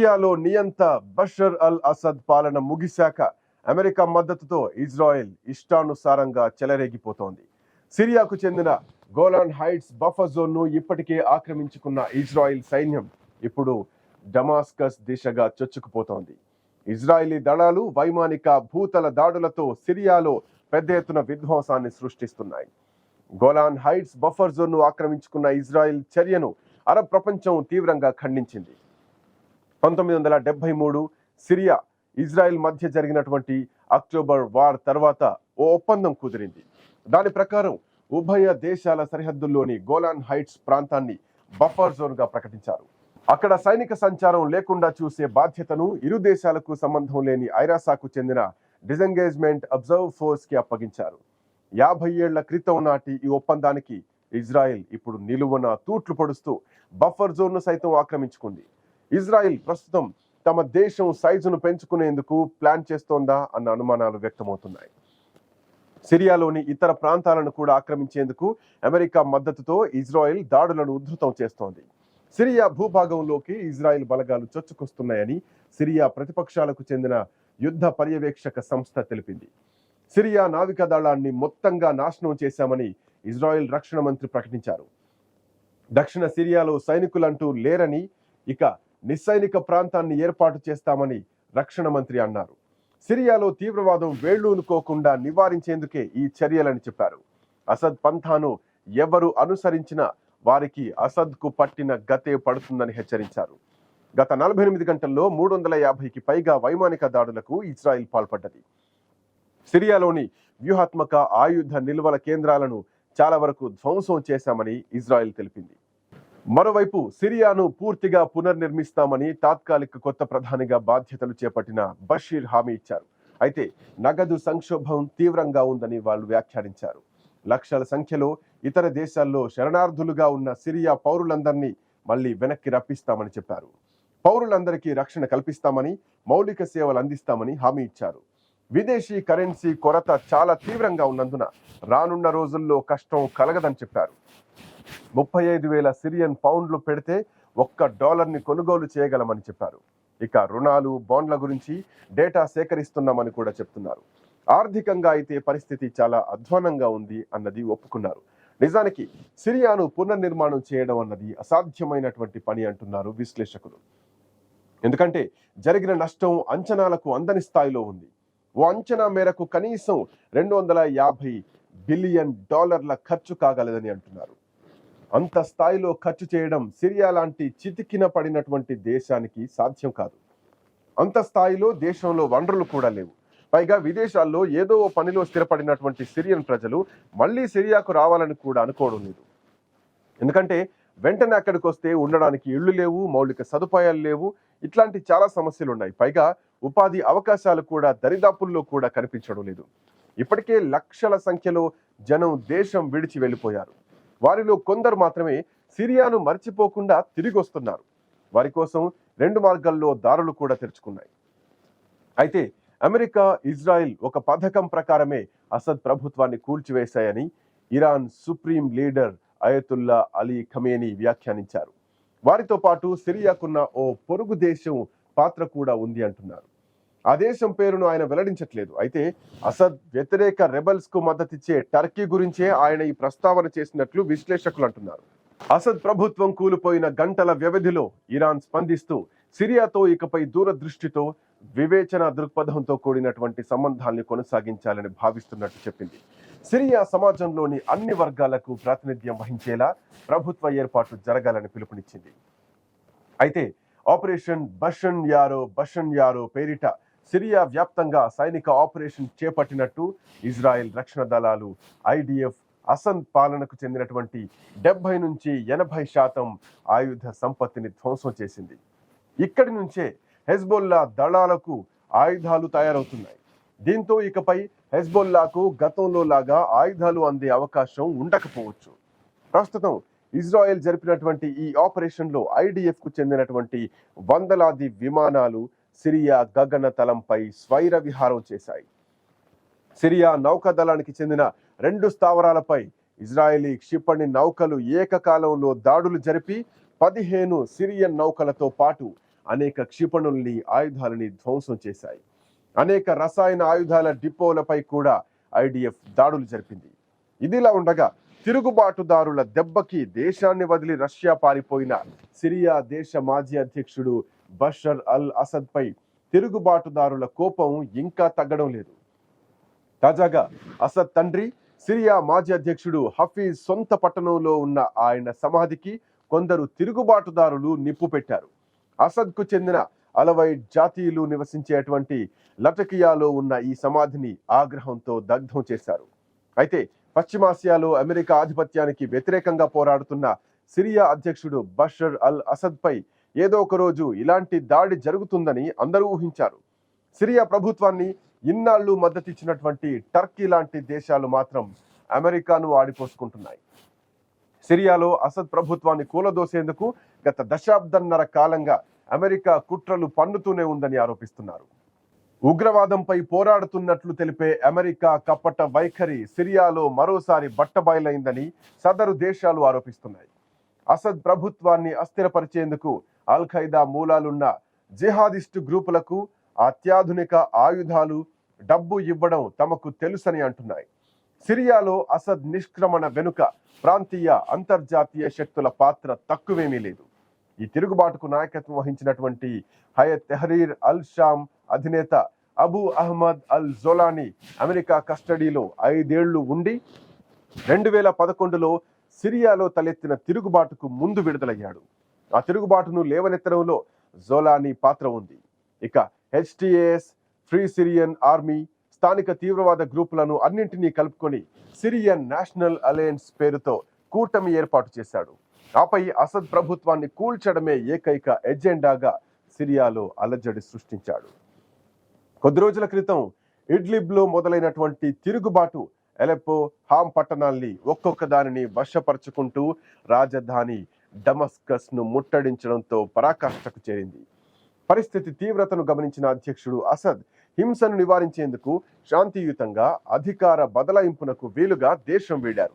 సిరియాలో నియంత Bashar al Asad పాలన ముగిశాక America మద్దతుతో ఇజ్రాయెల్ ఇష్టానుసారంగా చెలరేగిపోతోంది. సిరియాకు చెందిన గోలాన్ హైట్స్ బఫర్ జోన్ను ఇప్పటికే ఆక్రమించుకున్న ఇజ్రాయెల్ సైన్యం ఇప్పుడు డమాస్కస్ దిశగా చొచ్చుకుపోతోంది. ఇజ్రాయిలీ దళాలు వైమానిక భూతల దాడులతో సిరియాలో పెద్ద ఎత్తున విధ్వంసాన్ని సృష్టిస్తున్నాయి. గోలాన్ హైట్స్ బఫర్ జోన్ను ఆక్రమించుకున్న ఇజ్రాయెల్ చర్యను అరబ్ ప్రపంచం తీవ్రంగా ఖండించింది. పంతొమ్మిది వందల డెబ్బై మూడు సిరియా ఇజ్రాయెల్ మధ్య జరిగినటువంటి అక్టోబర్ వార్ తర్వాత ఓ ఒప్పందం కుదిరింది. దాని ప్రకారం ఉభయ దేశాల సరిహద్దుల్లోని గోలాన్ హైట్స్ ప్రాంతాన్ని బఫర్ జోన్గా ప్రకటించారు. అక్కడ సైనిక సంచారం లేకుండా చూసే బాధ్యతను ఇరు దేశాలకు సంబంధం లేని ఐరాసాకు చెందిన డిజెంగేజ్మెంట్ అబ్జర్వ్ ఫోర్స్కి అప్పగించారు. యాభై ఏళ్ళ క్రితం నాటి ఈ ఒప్పందానికి ఇజ్రాయెల్ ఇప్పుడు నిలువున తూట్లు పొడుస్తూ బఫర్ జోన్ను సైతం ఆక్రమించుకుంది. ఇజ్రాయెల్ ప్రస్తుతం తమ దేశం సైజును పెంచుకునేందుకు ప్లాన్ చేస్తోందా అన్న అనుమానాలు వ్యక్తమవుతున్నాయి. సిరియాలోని ఇతర ప్రాంతాలను కూడా ఆక్రమించేందుకు అమెరికా మద్దతుతో ఇజ్రాయెల్ దాడులను ఉధృతం చేస్తోంది. సిరియా భూభాగంలోకి ఇజ్రాయెల్ బలగాలు చొచ్చుకొస్తున్నాయని సిరియా ప్రతిపక్షాలకు చెందిన యుద్ధ పర్యవేక్షక సంస్థ తెలిపింది. సిరియా నావికా దళాన్ని మొత్తంగా నాశనం చేశామని ఇజ్రాయెల్ రక్షణ మంత్రి ప్రకటించారు. దక్షిణ సిరియాలో సైనికులంటూ లేరని ఇక నిస్సైనిక ప్రాంతాన్ని ఏర్పాటు చేస్తామని రక్షణ మంత్రి అన్నారు. సిరియాలో తీవ్రవాదం వేళ్ళూనుకోకుండా నివారించేందుకే ఈ చర్యలని చెప్పారు. అసద్ పంథాను ఎవరు అనుసరించినా వారికి అసద్కు పట్టిన గతే పడుతుందని హెచ్చరించారు. గత నలభై ఎనిమిది గంటల్లో మూడు వందల యాభైకి పైగా వైమానిక దాడులకు ఇజ్రాయిల్ పాల్పడ్డది. సిరియాలోని వ్యూహాత్మక ఆయుధ నిల్వల కేంద్రాలను చాలా వరకు ధ్వంసం చేశామని ఇజ్రాయెల్ తెలిపింది. మరోవైపు సిరియాను పూర్తిగా పునర్నిర్మిస్తామని తాత్కాలిక కొత్త ప్రధానిగా బాధ్యతలు చేపట్టిన బషీర్ హామీ ఇచ్చారు. అయితే నగదు సంక్షోభం తీవ్రంగా ఉందని వాళ్ళు వ్యాఖ్యానించారు. లక్షల సంఖ్యలో ఇతర దేశాల్లో శరణార్థులుగా ఉన్న సిరియా పౌరులందరినీ మళ్ళీ వెనక్కి రప్పిస్తామని చెప్పారు. పౌరులందరికీ రక్షణ కల్పిస్తామని మౌలిక సేవలు అందిస్తామని హామీ ఇచ్చారు. విదేశీ కరెన్సీ కొరత చాలా తీవ్రంగా ఉన్నందున రానున్న రోజుల్లో కష్టం కలగదని చెప్పారు. ముప్పై ఐదు వేల సిరియన్ పౌండ్లు పెడితే ఒక్క డాలర్ని కొనుగోలు చేయగలమని చెప్పారు. ఇక రుణాలు బాండ్ల గురించి డేటా సేకరిస్తున్నామని కూడా చెప్తున్నారు. ఆర్థికంగా అయితే పరిస్థితి చాలా అధ్వానంగా ఉంది అన్నది ఒప్పుకున్నారు. నిజానికి సిరియాను పునర్నిర్మాణం చేయడం అన్నది అసాధ్యమైనటువంటి పని అంటున్నారు విశ్లేషకులు. ఎందుకంటే జరిగిన నష్టం అంచనాలకు అందని స్థాయిలో ఉంది. ఓ అంచనా మేరకు కనీసం రెండు వందల యాభై బిలియన్ డాలర్ల ఖర్చు కాగలదని అంటున్నారు. అంత స్థాయిలో ఖర్చు చేయడం సిరియా లాంటి చితికిన పడినటువంటి దేశానికి సాధ్యం కాదు. అంత స్థాయిలో దేశంలో వనరులు కూడా లేవు. పైగా విదేశాల్లో ఏదో ఓ పనిలో స్థిరపడినటువంటి సిరియన్ ప్రజలు మళ్ళీ సిరియాకు రావాలని కూడా అనుకోవడం లేదు. ఎందుకంటే వెంటనే అక్కడికి వస్తే ఉండడానికి ఇళ్ళు లేవు మౌలిక సదుపాయాలు లేవు ఇట్లాంటి చాలా సమస్యలు ఉన్నాయి. పైగా ఉపాధి అవకాశాలు కూడా దరిదాపుల్లో కూడా కనిపించడం లేదు. ఇప్పటికే లక్షల సంఖ్యలో జనం దేశం విడిచి వెళ్ళిపోయారు. వారిలో కొందరు మాత్రమే సిరియాను మర్చిపోకుండా తిరిగి వస్తున్నారు. వారి కోసం రెండు మార్గాల్లో దారులు కూడా తెరుచుకున్నాయి. అయితే అమెరికా ఇజ్రాయెల్ ఒక పథకం ప్రకారమే అసద్ ప్రభుత్వాన్ని కూల్చివేశాయని Iran supreme leader Ayatollah Ali Khamenei వ్యాఖ్యానించారు. వారితో పాటు సిరియాకున్న ఓ పొరుగు దేశం పాత్ర కూడా ఉంది అంటున్నారు. ఆ దేశం పేరును ఆయన వెల్లడించట్లేదు. అయితే అసద్ వ్యతిరేక రెబల్స్కు మద్దతిచ్చే టర్కీ గురించే ఆయన ఈ ప్రస్తావన చేసినట్లు విశ్లేషకులు అంటున్నారు. అసద్ ప్రభుత్వం కూలిపోయిన గంటల వ్యవధిలో ఇరాన్ స్పందిస్తూ సిరియాతో ఇకపై దూరదృష్టితో వివేచన దృక్పథంతో కూడినటువంటి సంబంధాల్ని కొనసాగించాలని భావిస్తున్నట్టు చెప్పింది. సిరియా సమాజంలోని అన్ని వర్గాలకు ప్రాతినిధ్యం వహించేలా ప్రభుత్వ ఏర్పాటు జరగాలని పిలుపునిచ్చింది. అయితే operation Bashan arrow Bashan arrow పేరిట సిరియా వ్యాప్తంగా సైనిక ఆపరేషన్ చేపట్టినట్టు ఇజ్రాయెల్ రక్షణ దళాలు ఐడిఎఫ్ అసన్ పాలనకు చెందినటువంటి డెబ్బై నుంచి ఎనభై శాతం ఆయుధ సంపత్తిని ధ్వంసం చేసింది. ఇక్కడి నుంచే హెజ్బొల్లా దళాలకు ఆయుధాలు తయారవుతున్నాయి. దీంతో ఇకపై హెజ్బొల్లాకు గతంలో లాగా ఆయుధాలు అందే అవకాశం ఉండకపోవచ్చు. ప్రస్తుతం ఇజ్రాయెల్ జరిపినటువంటి ఈ ఆపరేషన్లో ఐడిఎఫ్కు చెందినటువంటి వందలాది విమానాలు సిరియా గగన తలంపై స్వైర విహారం చేశాయి. సిరియా నౌకాదళానికి చెందిన రెండు స్థావరాలపై ఇజ్రాయేలీ క్షిపణి నౌకలు ఏకకాలంలో దాడులు జరిపి పదిహేను సిరియన్ నౌకలతో పాటు అనేక క్షిపణుల్ని ఆయుధాలని ధ్వంసం చేశాయి. అనేక రసాయన ఆయుధాల డిపోలపై కూడా ఐడిఎఫ్ దాడులు జరిపింది. ఇదిలా ఉండగా తిరుగుబాటుదారుల దెబ్బకి దేశాన్ని వదిలి రష్యా పారిపోయిన సిరియా దేశ మాజీ అధ్యక్షుడు బషర్ అల్ అసద్పై తిరుగుబాటుదారుల కోపం ఇంకా తగ్గడం లేదు. తాజాగా అసద్ తండ్రి సిరియా మాజీ అధ్యక్షుడు హఫీజ్ సొంత పట్టణంలో ఉన్న ఆయన సమాధికి కొందరు తిరుగుబాటుదారులు నిప్పు పెట్టారు. అసద్కు చెందిన అలవై జాతీయులు నివసించేటువంటి లటకియాలో ఉన్న ఈ సమాధిని ఆగ్రహంతో దగ్ధం చేశారు. అయితే పశ్చిమాసియాలో అమెరికా ఆధిపత్యానికి వ్యతిరేకంగా పోరాడుతున్న సిరియా అధ్యక్షుడు బషర్ అల్ అసద్పై ఏదో ఒక రోజు ఇలాంటి దాడి జరుగుతుందని అందరూ ఊహించారు. సిరియా ప్రభుత్వాన్ని ఇన్నాళ్ళు మద్దతిచ్చినటువంటి టర్కీ లాంటి దేశాలు మాత్రం అమెరికాను ఆడిపోసుకుంటున్నాయి. సిరియాలో అసద్ ప్రభుత్వాన్ని కూలదోసేందుకు గత దశాబ్దన్నర కాలంగా అమెరికా కుట్రలు పన్నుతూనే ఉందని ఆరోపిస్తున్నారు. ఉగ్రవాదంపై పోరాడుతున్నట్లు తెలిపే అమెరికా కప్పట వైఖరి సిరియాలో మరోసారి బట్టబయలైందని సదరు దేశాలు ఆరోపిస్తున్నాయి. అసద్ ప్రభుత్వాన్ని అస్థిరపరిచేందుకు అల్ ఖైదా మూలాలున్న జిహాదిస్టు గ్రూపులకు అత్యాధునిక ఆయుధాలు డబ్బు ఇవ్వడం తమకు తెలుసని అంటున్నాయి. సిరియాలో అసద్ నిష్క్రమణ వెనుక ప్రాంతీయ అంతర్జాతీయ శక్తుల పాత్ర తక్కువేమీ లేదు. ఈ తిరుగుబాటుకు నాయకత్వం వహించినటువంటి హయత్ తెహరీర్ అల్ షామ్ అధినేత Abu Ahmad al Jolani America కస్టడీలో ఐదేళ్ళు ఉండి రెండు వేల పదకొండులో సిరియాలో తలెత్తిన తిరుగుబాటుకు ముందు విడుదలయ్యాడు. ఆ తిరుగుబాటును లేవనెత్తడంలో జోలానీ పాత్ర ఉంది. ఇక హెచ్టిఏఎస్ ఫ్రీ సిరియన్ ఆర్మీ స్థానిక తీవ్రవాద గ్రూపులను అన్నింటినీ కలుపుకొని సిరియన్ నేషనల్ అలయన్స్ పేరుతో కూటమి ఏర్పాటు చేశాడు. ఆపై అసద్ ప్రభుత్వాన్ని కూల్చడమే ఏకైక ఎజెండాగా సిరియాలో అలజడి సృష్టించాడు. కొద్ది రోజుల క్రితం ఇడ్లిబ్లో మొదలైనటువంటి తిరుగుబాటు ఎలెప్పో హామ్ పట్టణాల్ని ఒక్కొక్క దానిని వశపరుచుకుంటూ రాజధాని డమస్కస్ను ముట్టడించడంతో పరాకాష్ఠకు చేరింది. పరిస్థితి తీవ్రతను గమనించిన అధ్యక్షుడు అసద్ హింసను నివారించేందుకు శాంతియుతంగా అధికార బదలాయింపునకు వీలుగా దేశం వీడారు.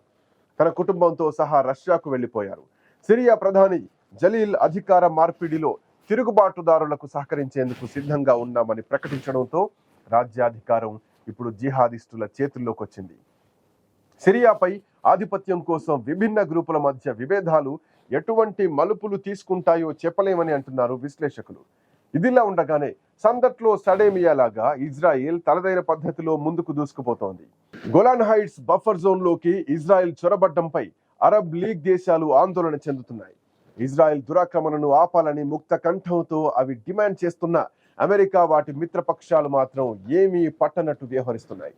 తన కుటుంబంతో సహా రష్యాకు వెళ్ళిపోయారు సిరియా ప్రధాని జలీల్ అధికార మార్పిడిలో తిరుగుబాటుదారులకు సహకరించేందుకు సిద్ధంగా ఉన్నామని ప్రకటించడంతో రాజ్యాధికారం ఇప్పుడు జిహాదిస్టుల చేతుల్లోకి వచ్చింది సిరియాపై ఆధిపత్యం కోసం విభిన్న గ్రూపుల మధ్య విభేదాలు ఎటువంటి మలుపులు తీసుకుంటాయో చెప్పలేమని అంటున్నారు విశ్లేషకులు. ఇదిలా ఉండగానే సందట్లో సడేమియాలాగా ఇజ్రాయిల్ తనదైన పద్ధతిలో ముందుకు దూసుకుపోతోంది. గొలాన్ హైట్స్ బఫర్ జోన్లోకి ఇజ్రాయెల్ చొరబడ్డంపై అరబ్ లీగ్ దేశాలు ఆందోళన చెందుతున్నాయి. ఇజ్రాయెల్ దురాక్రమణను ఆపాలని ముక్త కంఠంతో అవి డిమాండ్ చేస్తున్న అమెరికా వాటి మిత్రపక్షాలు మాత్రం ఏమీ పట్టనట్టు వ్యవహరిస్తున్నాయి.